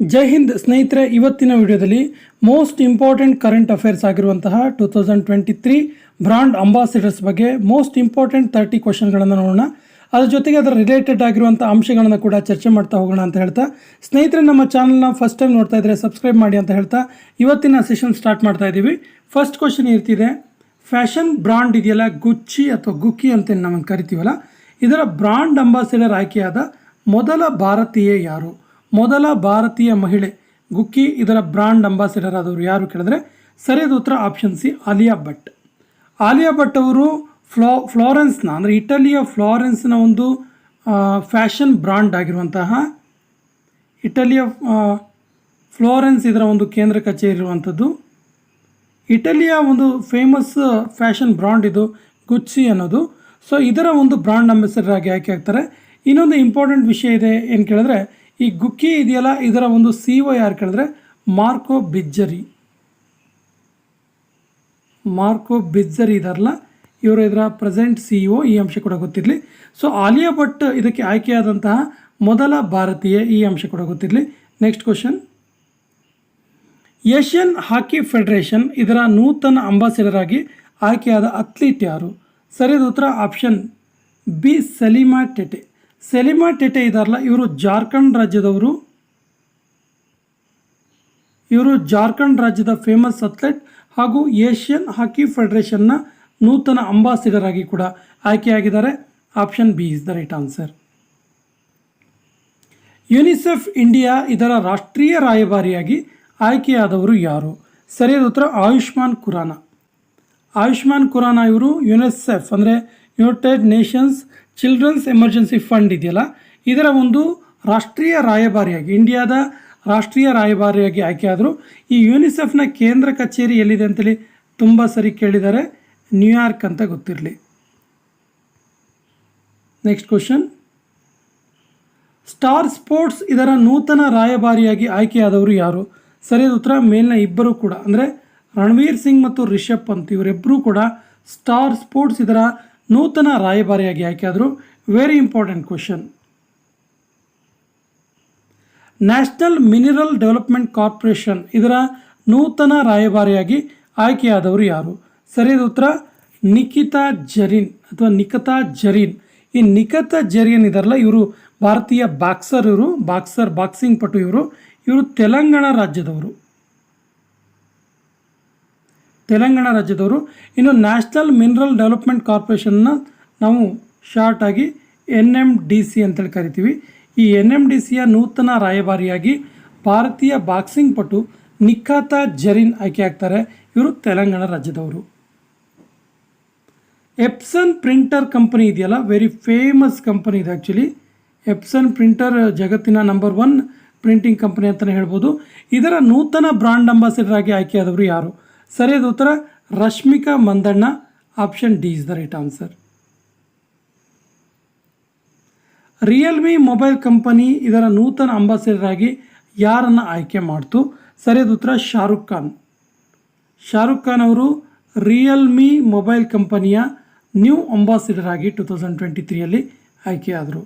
ಜೈ ಹಿಂದ್ ಸ್ನೇಹಿತರೆ, ಇವತ್ತಿನ ವಿಡಿಯೋದಲ್ಲಿ ಮೋಸ್ಟ್ ಇಂಪಾರ್ಟೆಂಟ್ ಕರೆಂಟ್ ಅಫೇರ್ಸ್ ಆಗಿರುವಂತಹ two thousand twenty three brand ambassadors ಬಗ್ಗೆ ಮೋಸ್ಟ್ ಇಂಪಾರ್ಟೆಂಟ್ ತರ್ಟಿ ಕ್ವಶನ್ಗಳನ್ನು ನೋಡೋಣ. ಅದ್ರ ಜೊತೆಗೆ ಅದರ ರಿಲೇಟೆಡ್ ಆಗಿರುವಂಥ ಅಂಶಗಳನ್ನು ಕೂಡ ಚರ್ಚೆ ಮಾಡ್ತಾ ಹೋಗೋಣ ಅಂತ ಹೇಳ್ತಾ. ಸ್ನೇಹಿತರೆ, ನಮ್ಮ ಚಾನಲ್ನ ಫಸ್ಟ್ ಟೈಮ್ ನೋಡ್ತಾ ಇದ್ರೆ ಸಬ್ಸ್ಕ್ರೈಬ್ ಮಾಡಿ ಅಂತ ಹೇಳ್ತಾ ಇವತ್ತಿನ ಸೆಷನ್ ಸ್ಟಾರ್ಟ್ ಮಾಡ್ತಾ ಇದ್ದೀವಿ. ಫಸ್ಟ್ ಕ್ವಶನ್ ಇರ್ತಿದೆ ಫ್ಯಾಷನ್ ಬ್ರಾಂಡ್ ಇದೆಯಲ್ಲ ಗುಚ್ಚಿ ಅಥವಾ ಗುಕ್ಕಿ ಅಂತ ನಾವು ಕರಿತೀವಲ್ಲ, ಇದರ ಬ್ರಾಂಡ್ ಅಂಬಾಸಿಡರ್ ಆಯ್ಕೆಯಾದ ಮೊದಲ ಭಾರತೀಯ ಯಾರು? ಮೊದಲ ಭಾರತೀಯ ಮಹಿಳೆ ಗುಕ್ಕಿ ಇದರ ಬ್ರಾಂಡ್ ಅಂಬಾಸಿಡರ್ ಆದವರು ಯಾರು ಕೇಳಿದ್ರೆ, ಸರಿಯಾದ ಉತ್ತರ ಆಪ್ಷನ್ ಸಿ ಆಲಿಯಾ ಭಟ್. ಆಲಿಯಾ ಭಟ್ ಅವರು ಫ್ಲೋ, ಫ್ಲಾರೆನ್ಸ್ನ, ಅಂದರೆ ಇಟಲಿಯ ಫ್ಲಾರೆನ್ಸ್ನ ಒಂದು ಫ್ಯಾಷನ್ ಬ್ರಾಂಡ್ ಆಗಿರುವಂತಹ, ಇಟಲಿಯ ಫ್ಲೋರೆನ್ಸ್ ಇದರ ಒಂದು ಕೇಂದ್ರ ಕಚೇರಿ ಇರುವಂಥದ್ದು. ಇಟಲಿಯ ಒಂದು ಫೇಮಸ್ ಫ್ಯಾಷನ್ ಬ್ರಾಂಡ್ ಇದು ಗುಚ್ಚಿ ಅನ್ನೋದು. ಸೊ, ಇದರ ಒಂದು ಬ್ರಾಂಡ್ ಅಂಬಾಸಿಡರ್ ಆಗಿ ಆಯ್ಕೆ ಆಗ್ತಾರೆ. ಇನ್ನೊಂದು ಇಂಪಾರ್ಟೆಂಟ್ ವಿಷಯ ಇದೆ ಏನು ಕೇಳಿದ್ರೆ ಈ ಗುಕ್ಕಿ ಇದೆಯಲ್ಲ, ಇದರ ಒಂದು ಸಿ ಒ ಯಾರು ಕೇಳಿದ್ರೆ, ಮಾರ್ಕೋ ಬಿಜ್ಜರಿ. ಮಾರ್ಕೋ ಬಿಜ್ಜರಿ ಇದಾರಲ್ಲ, ಇವರು ಇದರ ಪ್ರೆಸೆಂಟ್ ಸಿ ಇ ಈ ಅಂಶ ಕೂಡ ಗೊತ್ತಿರಲಿ. ಸೊ ಆಲಿಯಾ ಭಟ್ ಇದಕ್ಕೆ ಆಯ್ಕೆಯಾದಂತಹ ಮೊದಲ ಭಾರತೀಯ ಈ ಅಂಶ ಕೂಡ ಗೊತ್ತಿರಲಿ. Next question Asian hockey federation ಇದರ ನೂತನ ಅಂಬಾಸಿಡರ್ ಆಗಿ ಆಯ್ಕೆಯಾದ ಅಥ್ಲೀಟ್ ಯಾರು? ಸರಿಯಾದ ಉತ್ತರ ಆಪ್ಷನ್ ಬಿ ಸಲೀಮಾ ಟೆಟೆ. ಸಲೀಮಾ ಟೆಟೆ ಇದಾರಲ್ಲ, ಇವರು ಜಾರ್ಖಂಡ್ ರಾಜ್ಯದವರು. ಇವರು ಜಾರ್ಖಂಡ್ ರಾಜ್ಯದ ಫೇಮಸ್ ಅಥ್ಲೆಟ್ ಹಾಗೂ ಏಷ್ಯನ್ ಹಾಕಿ ಫೆಡರೇಷನ್ನ ನೂತನ ಅಂಬಾಸಿಡರ್ ಕೂಡ ಆಯ್ಕೆಯಾಗಿದ್ದಾರೆ. Option B is the right answer UNICEF India ಇದರ ರಾಷ್ಟ್ರೀಯ ರಾಯಭಾರಿಯಾಗಿ ಆಯ್ಕೆಯಾದವರು ಯಾರು? ಸರಿಯಾದ ಉತ್ತರ, ಆಯುಷ್ಮಾನ್ ಖುರಾನ. ಆಯುಷ್ಮಾನ್ ಖುರಾನ ಇವರು ಯುನಿಸೆಫ್ ಅಂದರೆ United Nations children's emergency fund ಇದೆಯಲ್ಲ, ಇದರ ಒಂದು ರಾಷ್ಟ್ರೀಯ ರಾಯಭಾರಿಯಾಗಿ, ಇಂಡಿಯಾದ ರಾಷ್ಟ್ರೀಯ ರಾಯಭಾರಿಯಾಗಿ ಆಯ್ಕೆಯಾದರು ಈ ಯುನಿಸೆಫ್ನ ಕೇಂದ್ರ ಕಚೇರಿ ಎಲ್ಲಿದೆ ಅಂತೇಳಿ ತುಂಬ ಸರಿ ಕೇಳಿದ್ದಾರೆ. ನ್ಯೂಯಾರ್ಕ್ ಅಂತ ಗೊತ್ತಿರಲಿ. ನೆಕ್ಸ್ಟ್ ಕ್ವಶನ್ ಸ್ಟಾರ್ ಸ್ಪೋರ್ಟ್ಸ್ ಇದರ ನೂತನ ರಾಯಭಾರಿಯಾಗಿ ಆಯ್ಕೆಯಾದವರು ಯಾರು? ಸರಿಯಾದ ಉತ್ತರ. ಮೇಲಿನ ಇಬ್ಬರು ಕೂಡ. ಅಂದರೆ ರಣವೀರ್ ಸಿಂಗ್ ಮತ್ತು ರಿಷಬ್ ಪಂತ್ ಇವರಿಬ್ಬರೂ ಕೂಡ ಸ್ಟಾರ್ ಸ್ಪೋರ್ಟ್ಸ್ ಇದರ ನೂತನ ರಾಯಭಾರಿಯಾಗಿ ಆಯ್ಕೆಯಾದರು very important question national mineral development corporation ಇದರ ನೂತನ ರಾಯಭಾರಿಯಾಗಿ ಆಯ್ಕೆಯಾದವರು ಯಾರು? ಸರಿಯಾದ ಉತ್ತರ. ನಿಖಿತಾ ಜರೀನ್ ಅಥವಾ ನಿಖತಾ ಜರೀನ್. ಈ ನಿಖತಾ ಜರೀನ್ ಇದಾರಲ್ಲ, ಇವರು ಭಾರತೀಯ ಬಾಕ್ಸರ್ ಇವರು ಬಾಕ್ಸರ್ ಬಾಕ್ಸಿಂಗ್ ಪಟು ಇವರು. ಇವರು ತೆಲಂಗಾಣ ರಾಜ್ಯದವರು. ತೆಲಂಗಾಣ ರಾಜ್ಯದವರು. ಇನ್ನು ನ್ಯಾಷನಲ್ ಮಿನರಲ್ ಡೆವಲಪ್ಮೆಂಟ್ ಕಾರ್ಪೊರೇಷನ್ನ ನಾವು ಶಾರ್ಟ್ ಆಗಿ ಎನ್ ಎಂ ಡಿ ಸಿ ಅಂತೇಳಿ ಕರಿತೀವಿ. ಈ ಎನ್ ಎಂ ಡಿ ಸಿಯ ನೂತನ ರಾಯಭಾರಿಯಾಗಿ ಭಾರತೀಯ ಬಾಕ್ಸಿಂಗ್ ಪಟು ನಿಖಾತ ಜರೀನ್ ಆಯ್ಕೆ ಆಗ್ತಾರೆ. ಇವರು ತೆಲಂಗಾಣ ರಾಜ್ಯದವರು. ಎಪ್ಸನ್ ಪ್ರಿಂಟರ್ ಕಂಪನಿ ಇದೆಯಲ್ಲ ವೆರಿ ಫೇಮಸ್ ಕಂಪನಿ ಇದೆ ಆ್ಯಕ್ಚುಲಿ ಎಪ್ಸನ್ ಪ್ರಿಂಟರ್ ಜಗತ್ತಿನ ನಂಬರ್ ಒನ್ ಪ್ರಿಂಟಿಂಗ್ ಕಂಪನಿ ಅಂತಲೇ ಹೇಳ್ಬೋದು. ಇದರ ನೂತನ ಬ್ರಾಂಡ್ ಅಂಬಾಸಿಡರ್ ಆಗಿ ಆಯ್ಕೆಯಾದವರು ಯಾರು? ಸರಿಯಾದ ಉತ್ತರ, Rashmika Mandanna option D is the right answer Realme mobile company ಇದರ ನೂತನ ಅಂಬಾಸಿಡರ್ ಆಗಿ ಯಾರನ್ನು ಆಯ್ಕೆ ಮಾಡ್ತು? ಸರಿಯಾದ ಉತ್ತರ, ಶಾರುಖ್ ಖಾನ್. ಶಾರುಖ್ ಖಾನ್ ಅವರು ರಿಯಲ್ಮಿ ಮೊಬೈಲ್ ಕಂಪನಿಯ ನ್ಯೂ ಅಂಬಾಸಿಡರ್ ಆಗಿ ಟು ತೌಸಂಡ್ ಟ್ವೆಂಟಿ ತ್ರೀಯಲ್ಲಿ ಆಯ್ಕೆಯಾದರು.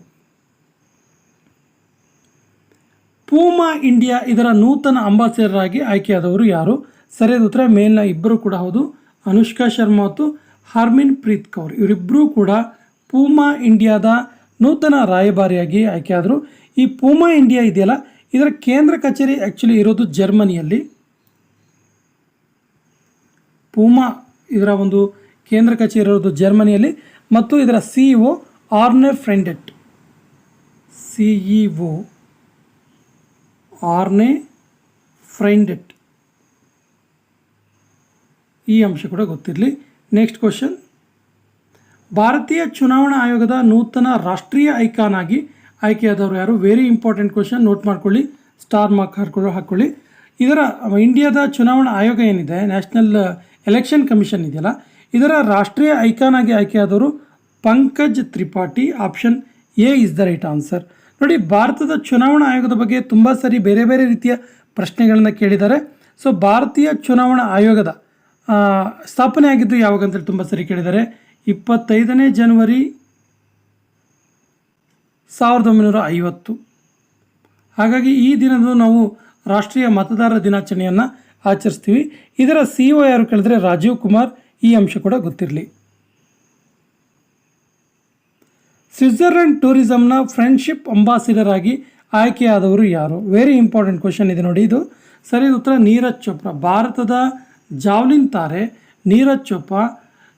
ಪೂಮಾ ಇಂಡಿಯಾ ಇದರ ನೂತನ ಅಂಬಾಸಿಡರ್ ಆಗಿ ಆಯ್ಕೆಯಾದವರು ಯಾರು? ಸರಿಯಾದ ಉತ್ತರ ಮೇಲಿನ ಇಬ್ಬರು ಕೂಡ ಹೌದು. ಅನುಷ್ಕಾ ಶರ್ಮಾ ಮತ್ತು ಹಾರ್ಮಿನ್ ಪ್ರೀತ್ ಕೌರ್. ಇವರಿಬ್ಬರೂ ಕೂಡ ಪೂಮಾ ಇಂಡಿಯಾದ ನೂತನ ರಾಯಭಾರಿಯಾಗಿ ಆಯ್ಕೆಯಾದರು. ಈ ಪೂಮಾ ಇಂಡಿಯಾ ಇದೆಯಲ್ಲ, ಇದರ ಕೇಂದ್ರ ಕಚೇರಿ ಆ್ಯಕ್ಚುಲಿ ಇರೋದು ಜರ್ಮನಿಯಲ್ಲಿ. ಪೂಮಾ ಇದರ ಒಂದು ಕೇಂದ್ರ ಕಚೇರಿ ಇರೋದು ಜರ್ಮನಿಯಲ್ಲಿ. ಮತ್ತು ಇದರ C E O Arne Freundt. C E O Arne Freundt. ಈ ಅಂಶ ಕೂಡ ಗೊತ್ತಿರಲಿ. ನೆಕ್ಸ್ಟ್ ಕ್ವಶನ್ ಭಾರತೀಯ ಚುನಾವಣಾ ಆಯೋಗದ ನೂತನ ರಾಷ್ಟ್ರೀಯ ಐಕಾನ್ ಆಗಿ ಆಯ್ಕೆಯಾದವರು ಯಾರು? ವೆರಿ ಇಂಪಾರ್ಟೆಂಟ್ ಕ್ವಶನ್ ನೋಟ್ ಮಾಡ್ಕೊಳ್ಳಿ. ಸ್ಟಾರ್ ಮಾರ್ಕ್ ಹಾಕೊಂಡು ಹಾಕ್ಕೊಳ್ಳಿ. ಇದರ ಇಂಡಿಯಾದ ಚುನಾವಣಾ ಆಯೋಗ ಏನಿದೆ? ನ್ಯಾಷನಲ್ ಎಲೆಕ್ಷನ್ ಕಮಿಷನ್ ಇದೆಯಲ್ಲ. ಇದರ ರಾಷ್ಟ್ರೀಯ ಐಕಾನ್ ಆಗಿ ಆಯ್ಕೆಯಾದವರು Pankaj Tripathi. Option A is the right answer ನೋಡಿ, ಭಾರತದ ಚುನಾವಣಾ ಆಯೋಗದ ಬಗ್ಗೆ ತುಂಬ ಸರಿ ಬೇರೆ ಬೇರೆ ರೀತಿಯ ಪ್ರಶ್ನೆಗಳನ್ನು ಕೇಳಿದ್ದಾರೆ. ಸೊ ಭಾರತೀಯ ಚುನಾವಣಾ ಆಯೋಗದ ಸ್ಥಾಪನೆ ಆಗಿದ್ದು ಯಾವಾಗ ಅಂತೇಳಿ ತುಂಬ ಸರಿ ಕೇಳಿದ್ದಾರೆ. ಇಪ್ಪತ್ತೈದನೇ ಜನವರಿ ಸಾವಿರದ ಒಂಬೈನೂರ ಐವತ್ತು. ಹಾಗಾಗಿ ಈ ದಿನದಂದು ನಾವು ರಾಷ್ಟ್ರೀಯ ಮತದಾರರ ದಿನಾಚರಣೆಯನ್ನು ಆಚರಿಸ್ತೀವಿ. ಇದರ ಸಿ ಒ ಯಾರು ಕೇಳಿದ್ರೆ ರಾಜೀವ್ ಕುಮಾರ್, ಈ ಅಂಶ ಕೂಡ ಗೊತ್ತಿರಲಿ. ಸ್ವಿಟ್ಜರ್ಲೆಂಡ್ ಟೂರಿಸಂನ ಫ್ರೆಂಡ್ಶಿಪ್ ಅಂಬಾಸಿಡರ್ ಆಗಿ ಆಯ್ಕೆಯಾದವರು ಯಾರು? ವೆರಿ ಇಂಪಾರ್ಟೆಂಟ್ ಕ್ವಶನ್ ಇದೆ ನೋಡಿ ಇದು. ಸರಿ ಉತ್ತರ ನೀರಜ್ ಚೋಪ್ರಾ. ಭಾರತದ ಜಾವ್ಲಿನ್ ತಾರೆ, ನೀರಜ್ ಚೋಪ್ರಾ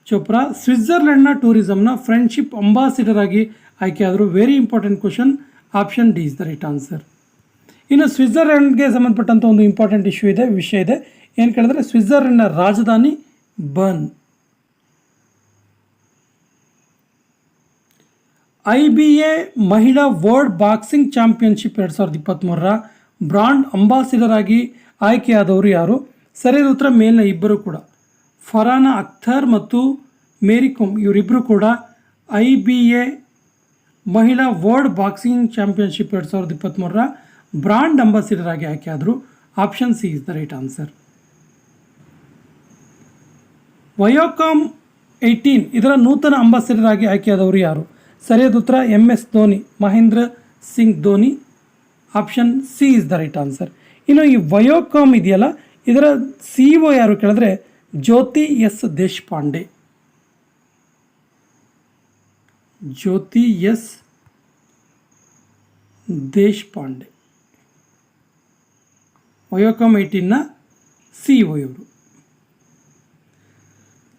ಚೋಪ್ರಾ, ಸ್ವಿಟ್ಜರ್ಲೆಂಡ್ನ ಟೂರಿಸಮ್ನ ಫ್ರೆಂಡ್ಶಿಪ್ ಅಂಬಾಸಿಡರ್ ಆಗಿ ಆಯ್ಕೆಯಾದರು very important question option D is the right answer ಇನ್ನು ಸ್ವಿಟ್ಜರ್ಲೆಂಡ್ಗೆ ಸಂಬಂಧಪಟ್ಟಂಥ ಒಂದು ಇಂಪಾರ್ಟೆಂಟ್ ಇಶ್ಯೂ ಇದೆ, ವಿಷಯ ಇದೆ. ಏನು ಕೇಳಿದ್ರೆ ಸ್ವಿಟ್ಜರ್ಲೆಂಡ್ನ ರಾಜಧಾನಿ ಬರ್ನ್. ಐ ಬಿ ಎ ಮಹಿಳಾ ವರ್ಲ್ಡ್ ಬಾಕ್ಸಿಂಗ್ ಚಾಂಪಿಯನ್ಶಿಪ್ ಎರಡು ಸಾವಿರದ ಇಪ್ಪತ್ತ್ಮೂರರ ಬ್ರಾಂಡ್ ಅಂಬಾಸಿಡರ್ ಆಗಿ ಆಯ್ಕೆಯಾದವರು ಯಾರು? ಸರಿಯಾದ ಉತ್ತರ ಮೇಲಿನ ಇಬ್ಬರು ಕೂಡ. ಫರಾನ, ಅಖ್ತರ್ ಮತ್ತು ಮೇರಿಕೋಮ್ ಇವರಿಬ್ಬರು ಕೂಡ ಐ ಬಿ ಎ ಮಹಿಳಾ ವರ್ಲ್ಡ್ ಬಾಕ್ಸಿಂಗ್ ಚಾಂಪಿಯನ್ಶಿಪ್ ಎರಡು ಸಾವಿರದ ಇಪ್ಪತ್ತ್ಮೂರರ ಬ್ರಾಂಡ್ ಅಂಬಾಸಿಡರ್ ಆಗಿ ಆಯ್ಕೆ ಆದರು. Option C is the right answer. Viacom eighteen, ಇದರ ನೂತನ ಅಂಬಾಸಿಡರ್ ಆಗಿ ಆಯ್ಕೆಯಾದವರು ಯಾರು? ಸರಿಯಾದ ಉತ್ತರ M S Dhoni, Mahendra Singh Dhoni. Option C is the right answer. ಇನ್ನು ಈ ವಯೋಕಾಮ್ ಇದೆಯಲ್ಲ ಇದರ ಸಿ ಒ ಯಾರು ಕೇಳಿದ್ರೆ Jyoti S Deshpande. Jyoti S Deshpande. Viacom ಏಯ್ಟೀನ್ನ C O ಇವರು.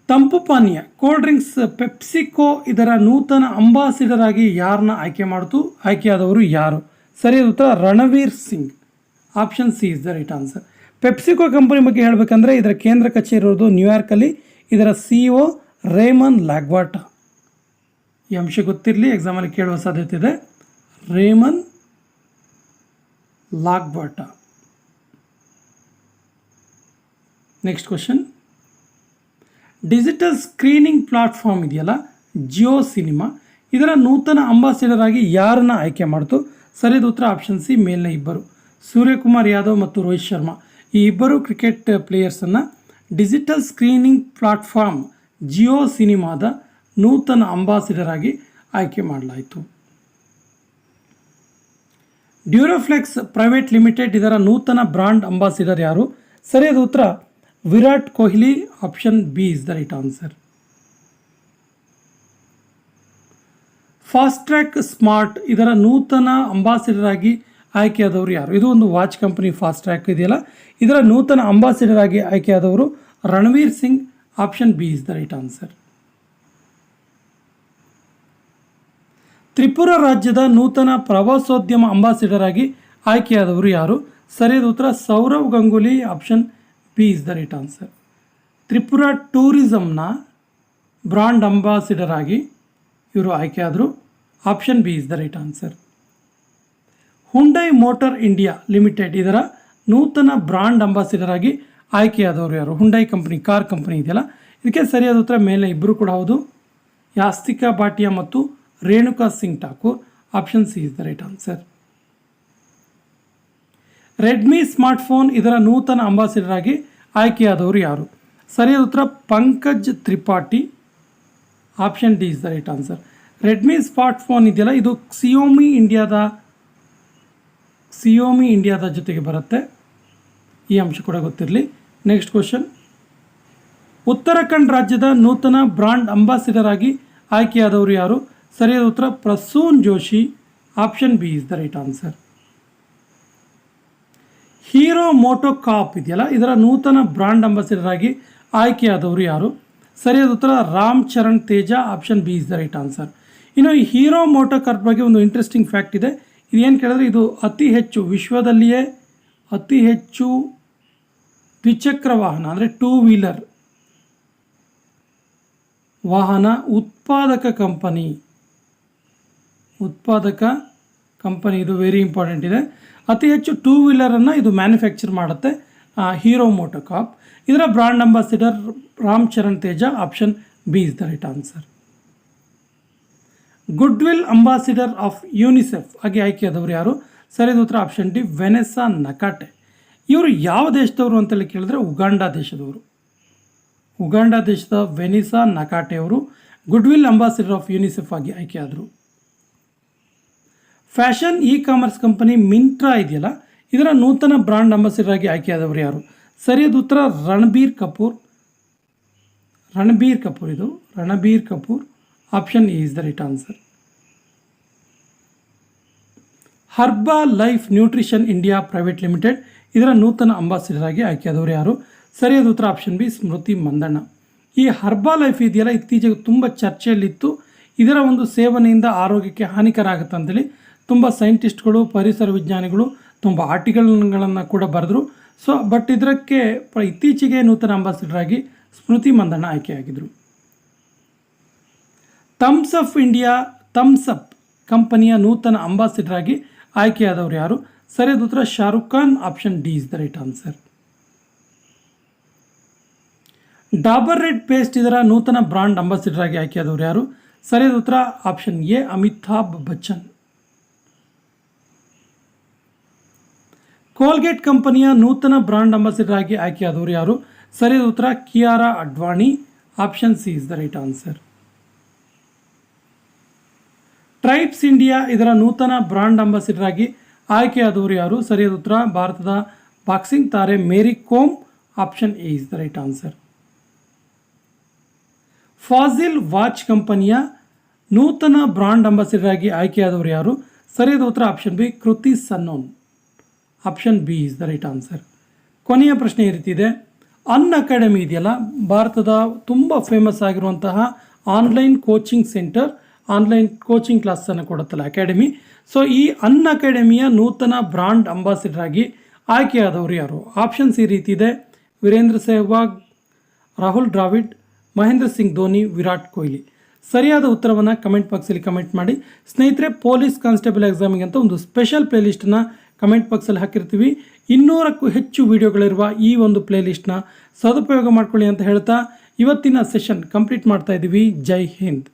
ತಂಪು ಪಾನೀಯ ಕೋಲ್ಡ್ ಡ್ರಿಂಕ್ಸ್ ಪೆಪ್ಸಿಕೋ ಇದರ ನೂತನ ಅಂಬಾಸಿಡರ್ ಆಗಿ ಯಾರನ್ನ ಆಯ್ಕೆ ಮಾಡಿತು, ಆಯ್ಕೆಯಾದವರು ಯಾರು? ಸರಿಯಾದ ಉತ್ತರ, Ranveer Singh. Option C is the right answer PepsiCo company ಬಗ್ಗೆ ಹೇಳಬೇಕಂದ್ರೆ ಇದರ ಕೇಂದ್ರ ಕಚೇರಿ ಇರೋದು ನ್ಯೂಯಾರ್ಕಲ್ಲಿ ಇದರ ಸಿ ಒ ರೇಮನ್ ಲ್ಯಾಗ್ವಾಟ್ ಈ ಅಂಶ ಗೊತ್ತಿರಲಿ ಎಕ್ಸಾಮಲ್ಲಿ ಕೇಳುವ ಸಾಧ್ಯತೆ ಇದೆ. Ramon Laguarta next question digital screening platform ಇದೆಯಲ್ಲ ಜಿಯೋ ಸಿನಿಮಾ ಇದರ ನೂತನ ಅಂಬಾಸಿಡರ್ ಆಗಿ ಯಾರನ್ನ ಆಯ್ಕೆ ಮಾಡಿತು? ಸರಿಯಾದ ಉತ್ತರ ಆಪ್ಷನ್ ಸಿ ಮೇಲಿನ ಇಬ್ಬರು. ಸೂರ್ಯಕುಮಾರ್ ಯಾದವ್ ಮತ್ತು ರೋಹಿತ್ ಶರ್ಮಾ. ಈ ಇಬ್ಬರು ಕ್ರಿಕೆಟ್ ಪ್ಲೇಯರ್ಸನ್ನು ಡಿಜಿಟಲ್ ಸ್ಕ್ರೀನಿಂಗ್ ಪ್ಲಾಟ್ಫಾರ್ಮ್ ಜಿಯೋ ಸಿನಿಮಾದ ನೂತನ ಅಂಬಾಸಿಡರ್ ಆಗಿ ಆಯ್ಕೆ ಮಾಡಲಾಯಿತು. ಡ್ಯೂರೋಫ್ಲೆಕ್ಸ್ ಪ್ರೈವೇಟ್ ಲಿಮಿಟೆಡ್ ಇದರ ನೂತನ ಬ್ರಾಂಡ್ ಅಂಬಾಸಿಡರ್ ಯಾರು? ಸರಿಯಾದ ಉತ್ತರ Virat Kohli option B is the right answer fast track smart ಇದರ ನೂತನ ಅಂಬಾಸಿಡರ್ ಆಗಿ ಆಯ್ಕೆಯಾದವರು ಯಾರು? ಇದು ಒಂದು ವಾಚ್ ಕಂಪನಿ ಫಾಸ್ಟ್ ಟ್ರ್ಯಾಕ್ ಇದೆಯಲ್ಲ? ಇದರ ನೂತನ ಅಂಬಾಸಿಡರ್ ಆಗಿ ಆಯ್ಕೆಯಾದವರು Ranveer Singh option B is the right answer Tripura ರಾಜ್ಯದ ನೂತನ ಪ್ರವಾಸೋದ್ಯಮ ಅಂಬಾಸಿಡರ್ ಆಗಿ ಆಯ್ಕೆಯಾದವರು ಯಾರು? ಸರಿಯಾದ ಉತ್ತರ, Sourav Ganguly option B is the right answer Tripura ಟೂರಿಸಮ್ನ brand ambassador ಆಗಿ ಇವರು ಆಯ್ಕೆಯಾದರು. Option B is the right answer Hyundai motor India limited ಇದರ ನೂತನ ಬ್ರಾಂಡ್ ಅಂಬಾಸಿಡರ್ ಆಗಿ ಆಯ್ಕೆಯಾದವರು ಯಾರು? ಹುಂಡೈ ಕಂಪ್ನಿ ಕಾರ್ ಕಂಪ್ನಿ ಇದೆಯಲ್ಲ? ಇದಕ್ಕೆ ಸರಿಯಾದ ಉತ್ತರ ಮೇಲೆ ಇಬ್ಬರು ಕೂಡ ಹೌದು. ಯಾಸ್ತಿಕಾ ಭಾಟಿಯಾ ಮತ್ತು Renuka Singh Thakur. Option C is the right answer Redmi smartphone ಇದರ ನೂತನ ಅಂಬಾಸಿಡರ್ ಆಗಿ ಆಯ್ಕೆಯಾದವರು ಯಾರು? ಸರಿಯಾದ ಉತ್ತರ Pankaj Tripathi. Option D is the right answer Redmi smartphone ಇದೆಯಲ್ಲ? ಇದು ಸಿಯೋಮಿ ಇಂಡಿಯಾದ ಸಿಯೋಮಿ ಇಂಡಿಯಾದ ಜೊತೆಗೆ ಬರುತ್ತೆ. ಈ ಅಂಶ ಕೂಡ ಗೊತ್ತಿರಲಿ. ನೆಕ್ಸ್ಟ್ ಕ್ವಶನ್ ಉತ್ತರಾಖಂಡ್ ರಾಜ್ಯದ ನೂತನ ಬ್ರಾಂಡ್ ಅಂಬಾಸಿಡರ್ ಆಗಿ ಆಯ್ಕೆಯಾದವರು ಯಾರು? ಸರಿಯಾದ ಉತ್ತರ, Prasoon Joshi. Option B is the right answer Hero MotoCorp ಇದೆಯಲ್ಲ, ಇದರ ನೂತನ ಬ್ರಾಂಡ್ ಅಂಬಾಸಿಡರ್ ಆಗಿ ಆಯ್ಕೆಯಾದವರು ಯಾರು? ಸರಿಯಾದ ಉತ್ತರ, Ram Charan Teja. Option B is the right answer ಇನ್ನು ಈ ಹೀರೋ ಮೋಟೋ ಕಾರ್ಪ್ ಬಗ್ಗೆ ಒಂದು ಇಂಟ್ರೆಸ್ಟಿಂಗ್ ಫ್ಯಾಕ್ಟ್ ಇದೆ. ಇದೇನು ಕೇಳಿದ್ರೆ ಇದು ಅತಿ ಹೆಚ್ಚು ವಿಶ್ವದಲ್ಲಿಯೇ ಅತಿ ಹೆಚ್ಚು ದ್ವಿಚಕ್ರ ವಾಹನ, ಅಂದರೆ ಟೂ ವೀಲರ್ ವಾಹನ ಉತ್ಪಾದಕ ಕಂಪನಿ. ಉತ್ಪಾದಕ ಕಂಪನಿ, ಇದು ವೆರಿ ಇಂಪಾರ್ಟೆಂಟ್ ಇದೆ. ಅತಿ ಹೆಚ್ಚು ಟೂ ವೀಲರನ್ನು ಇದು ಮ್ಯಾನುಫ್ಯಾಕ್ಚರ್ ಮಾಡುತ್ತೆ ಹೀರೋ ಮೋಟೋಕಾಪ್ ಇದರ brand ambassador Ram Charan Teja option B is the right answer goodwill ambassador of UNICEF ಆಗಿ ಆಯ್ಕೆಯಾದವರು ಯಾರು? ಸರಿಯಾದ ಉತ್ತರ ಆಪ್ಷನ್ ಡಿ ವೆನೆಸಾ ನಕಾಟೆ ಇವರು ಯಾವ ದೇಶದವರು ಅಂತೇಳಿ ಕೇಳಿದ್ರೆ ಉಗಾಂಡ ದೇಶದವರು. ಉಗಾಂಡ ದೇಶದ ವೆನಿಸಾ ನಕಾಟೆ ಅವರು goodwill ambassador of UNICEF ಆಗಿ ಆಯ್ಕೆಯಾದರು. Fashion e commerce company Myntra ಇದೆಯಲ್ಲ? ಇದರ ನೂತನ ಬ್ರಾಂಡ್ ಅಂಬಾಸಿಡರ್ ಆಗಿ ಆಯ್ಕೆಯಾದವರು ಯಾರು? ಸರಿಯಾದ ಉತ್ತರ, ರಣಬೀರ್ ಕಪೂರ್. ರಣಬೀರ್ ಕಪೂರ್ ಇದು. Ranbir Kapoor. Option is the right answer Herbalife nutrition India private limited ಇದರ ನೂತನ ಅಂಬಾಸಿಡರ್ ಆಗಿ ಆಯ್ಕೆಯಾದವರು ಯಾರು? ಸರಿಯಾದ ಉತ್ತರ ಆಪ್ಷನ್ ಬಿ ಸ್ಮೃತಿ ಮಂದಣ್ಣ. ಈ ಹರ್ಬಾ ಲೈಫ್ ಇದೆಯಲ್ಲ, ಇತ್ತೀಚೆಗೆ ತುಂಬ ಚರ್ಚೆಯಲ್ಲಿತ್ತು. ಇದರ ಒಂದು ಸೇವನೆಯಿಂದ ಆರೋಗ್ಯಕ್ಕೆ ಹಾನಿಕರ ಆಗುತ್ತೆ ಅಂತೇಳಿ ತುಂಬ ಸೈಂಟಿಸ್ಟ್ಗಳು ಪರಿಸರ ವಿಜ್ಞಾನಿಗಳು, ತುಂಬ ಆರ್ಟಿಕಲ್ಗಳನ್ನು ಕೂಡ ಬರೆದ್ರು. ಸೊ ಬಟ್ ಇದಕ್ಕೆ ಇತ್ತೀಚೆಗೆ ನೂತನ ಅಂಬಾಸಿಡರ್ ಆಗಿ ಸ್ಮೃತಿ ಮಂದಣ್ಣ ಆಯ್ಕೆಯಾಗಿದ್ದರು Thums Up India Thums Up ಕಂಪನಿಯ ನೂತನ ಅಂಬಾಸಿಡರ್ ಆಗಿ ಆಯ್ಕೆಯಾದವರು ಯಾರು? ಸರಿಯಾದ ಉತ್ತರ Shahrukh Khan option D is the right answer Dabur red paste ಇದರ ನೂತನ ಬ್ರಾಂಡ್ ಅಂಬಾಸಿಡರ್ ಆಗಿ ಆಯ್ಕೆಯಾದವರು ಯಾರು? ಸರಿಯಾದ ಉತ್ತರ option A Amitabh Bachchan Colgate ಕಂಪನಿಯ ನೂತನ ಬ್ರಾಂಡ್ ಅಂಬಾಸಿಡರ್ ಆಗಿ ಆಯ್ಕೆಯಾದವರು ಯಾರು? ಸರಿಯಾದ ಉತ್ತರ Kiara Advani option C is the right answer Tribes India ಇದರ ನೂತನ ಬ್ರಾಂಡ್ ಅಂಬಾಸಿಡರ್ ಆಗಿ ಆಯ್ಕೆಯಾದವರು ಯಾರು? ಸರಿಯಾದ ಉತ್ತರ, ಭಾರತದ ಬಾಕ್ಸಿಂಗ್ ತಾರೆ Mary Kom. Option A is the right answer Fossil watch ಕಂಪನಿಯ ನೂತನ ಬ್ರಾಂಡ್ ಅಂಬಾಸಿಡರ್ ಆಗಿ ಆಯ್ಕೆಯಾದವರು ಯಾರು? ಸರಿಯಾದ ಉತ್ತರ option B Kriti Sanon option B is the right answer ಕೊನೆಯ ಪ್ರಶ್ನೆ ಈ ರೀತಿ ಅನ್ ಅಕಾಡೆಮಿ ಇದೆಯಲ್ಲ? ಭಾರತದ ತುಂಬ ಫೇಮಸ್ ಆಗಿರುವಂತಹ online coaching centre online coaching ಕ್ಲಾಸನ್ನು ಕೊಡುತ್ತಲ್ಲ ಅಕಾಡೆಮಿ ಸೊ ಈ ಅನ್ ಅಕಾಡೆಮಿಯ ನೂತನ ಬ್ರಾಂಡ್ ಅಂಬಾಸಿಡರ್ ಆಗಿ ಆಯ್ಕೆಯಾದವರು ಯಾರು? ಆಪ್ಷನ್ಸ್ ಈ ರೀತಿ ಇದೆ. ವೀರೇಂದ್ರ ಸೆಹ್ವಾಗ್, ರಾಹುಲ್ ದ್ರಾವಿಡ್, ಮಹೇಂದ್ರ ಸಿಂಗ್ ಧೋನಿ, ವಿರಾಟ್ ಕೊಹ್ಲಿ. ಸರಿಯಾದ ಉತ್ತರವನ್ನು ಕಮೆಂಟ್ ಬಾಕ್ಸಲ್ಲಿ ಕಮೆಂಟ್ ಮಾಡಿ. ಸ್ನೇಹಿತರೆ ಪೊಲೀಸ್ ಕಾನ್ಸ್ಟೇಬಲ್ ಎಕ್ಸಾಮಿಗೆ ಅಂತ ಒಂದು ಸ್ಪೆಷಲ್ ಪ್ಲೇಲಿಸ್ಟನ್ನು ಕಮೆಂಟ್ ಬಾಕ್ಸಲ್ಲಿ ಹಾಕಿರ್ತೀವಿ. ಇನ್ನೂರಕ್ಕೂ ಹೆಚ್ಚು ವಿಡಿಯೋಗಳಿರುವ ಈ ಒಂದು ಪ್ಲೇಲಿಸ್ಟ್ನ ಸದುಪಯೋಗ ಮಾಡ್ಕೊಳ್ಳಿ ಅಂತ ಹೇಳ್ತಾ ಇವತ್ತಿನ ಸೆಷನ್ ಕಂಪ್ಲೀಟ್ ಮಾಡ್ತಾ ಇದ್ದೀವಿ. ಜೈ ಹಿಂದ್.